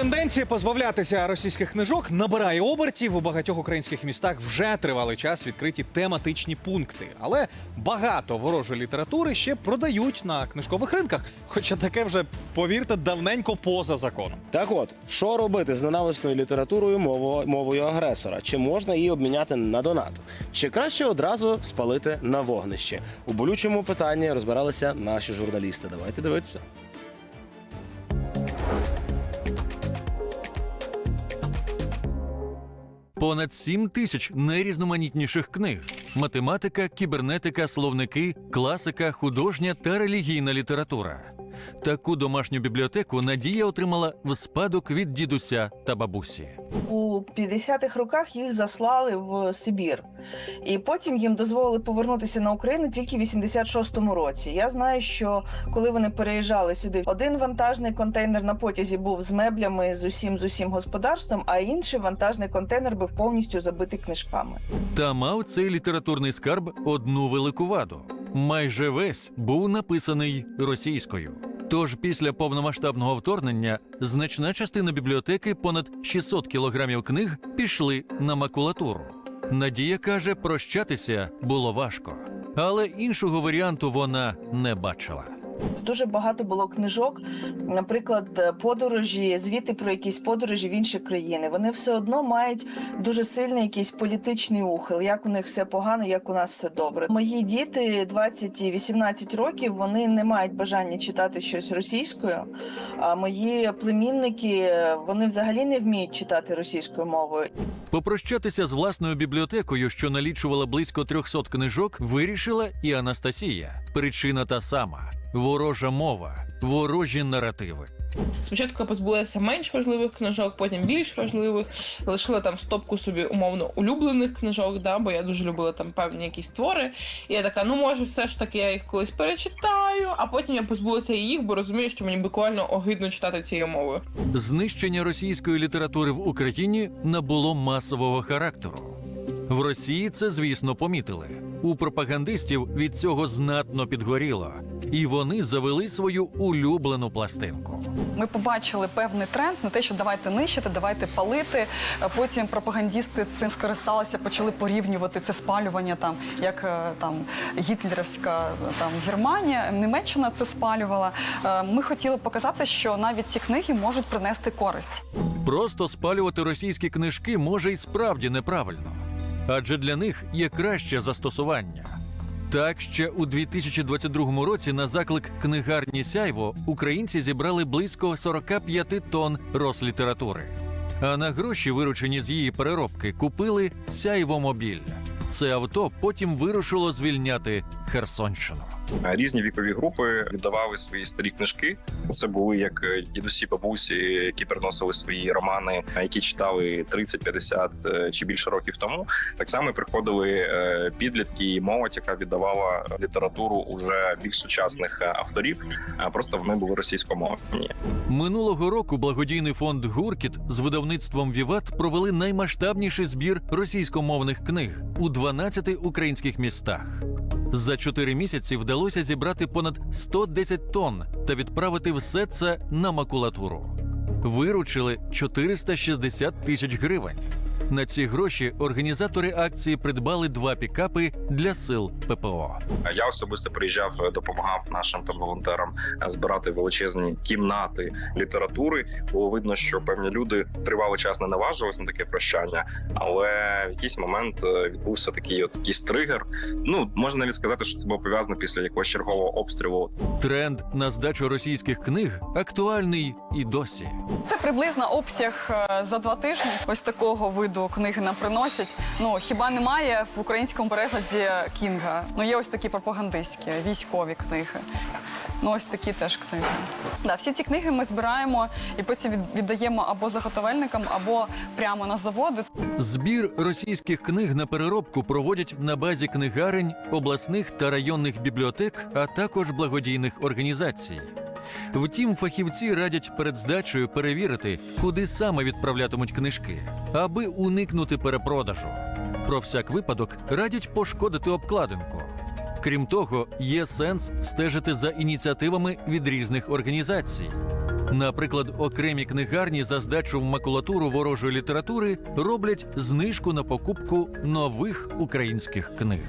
Тенденція позбавлятися російських книжок набирає обертів. У багатьох українських містах вже тривалий час відкриті тематичні пункти. Але багато ворожої літератури ще продають на книжкових ринках. Хоча таке вже, повірте, давненько поза законом. Так от, що робити з ненависною літературою мовою, мовою агресора? Чи можна її обміняти на донат? Чи краще одразу спалити на вогнище? У болючому питанні розбиралися наші журналісти. Давайте дивитися. Понад 7 тисяч найрізноманітніших книг: математика, кібернетика, словники, класика, художня та релігійна література. Таку домашню бібліотеку Надія отримала в спадок від дідуся та бабусі. У 50-х роках їх заслали в Сибір, і потім їм дозволили повернутися на Україну тільки в 86-му році. Я знаю, що коли вони переїжджали сюди, один вантажний контейнер на потязі був з меблями з усім з усім господарством, а інший вантажний контейнер був повністю забитий книжками. Та мав цей літературний скарб одну велику ваду. Майже весь був написаний російською. Тож після повномасштабного вторгнення значна частина бібліотеки, понад 600 кілограмів книг, пішли на макулатуру. Надія каже, прощатися було важко, але іншого варіанту вона не бачила. Дуже багато було книжок, наприклад, подорожі, звіти про якісь подорожі в інші країни. Вони все одно мають дуже сильний якийсь політичний ухил, як у них все погано, як у нас все добре. Мої діти 20 і 18 років, вони не мають бажання читати щось російською. А мої племінники вони взагалі не вміють читати російською мовою. Попрощатися з власною бібліотекою, що налічувала близько 300 книжок, вирішила і Анастасія. Причина та сама: ворожа мова, ворожі наративи. Спочатку позбулася менш важливих книжок, потім більш важливих. Лишила там стопку собі умовно улюблених книжок, да, бо я дуже любила там певні якісь твори. І я така, ну може, все ж таки я їх колись перечитаю, а потім я позбулася їх, бо розумію, що мені буквально огидно читати цією мовою. Знищення російської літератури в Україні набуло масового характеру. В Росії це, звісно, помітили. У пропагандистів від цього знатно підгоріло, і вони завели свою улюблену пластинку. Ми побачили певний тренд на те, що давайте нищити, давайте палити. Потім пропагандісти цим скористалися, почали порівнювати це спалювання, там як е, там гітлерівська там Германія, Німеччина це спалювала. Е, Ми хотіли показати, що навіть ці книги можуть принести користь. Просто спалювати російські книжки може й справді неправильно, адже для них є краще застосування. Так, ще у 2022 році на заклик книгарні Сяйво українці зібрали близько 45 тонн рослітератури. А на гроші, виручені з її переробки, купили Сяйвомобіль. Це авто потім вирушило звільняти Херсонщину. Різні вікові групи віддавали свої старі книжки. Це були як е, дідусі, бабусі, які приносили свої романи, е, які читали 30, 50 е, чи більше років тому. Так само приходили е, підлітки і молодь, яка віддавала літературу уже більш сучасних е, авторів. Просто вони були російськомовні. Минулого року благодійний фонд Гуркіт з видавництвом Віват провели наймасштабніший збір російськомовних книг у 12 українських містах. За чотири місяці вдалося зібрати понад 110 тонн та відправити все це на макулатуру. Виручили 460 тисяч гривень. На ці гроші організатори акції придбали два пікапи для сил ППО. Я особисто приїжджав, е, допомагав нашим там волонтерам е, збирати величезні кімнати літератури. Було видно, що певні люди тривалий час не наважились на таке прощання, але в якийсь момент е, відбувся такий от якийсь тригер. Ну можна навіть сказати, що це було пов'язано після якогось чергового обстрілу Тренд на здачу російських книг актуальний і досі. Це приблизно обсяг за два тижні. Ось такого виду книги нам приносять. Ну хіба немає в українському перекладі Кінга? Ну є ось такі пропагандистські військові книги. Ну, ось такі теж книги. Да, всі ці книги ми збираємо і потім від- віддаємо або заготовельникам, або прямо на заводи. Збір російських книг на переробку проводять на базі книгарень, обласних та районних бібліотек, а також благодійних організацій. Втім, фахівці радять перед здачею перевірити, куди саме відправлятимуть книжки, аби уникнути перепродажу. Про всяк випадок радять пошкодити обкладинку. Крім того, є сенс стежити за ініціативами від різних організацій. Наприклад, окремі книгарні за здачу в макулатуру ворожої літератури роблять знижку на покупку нових українських книг.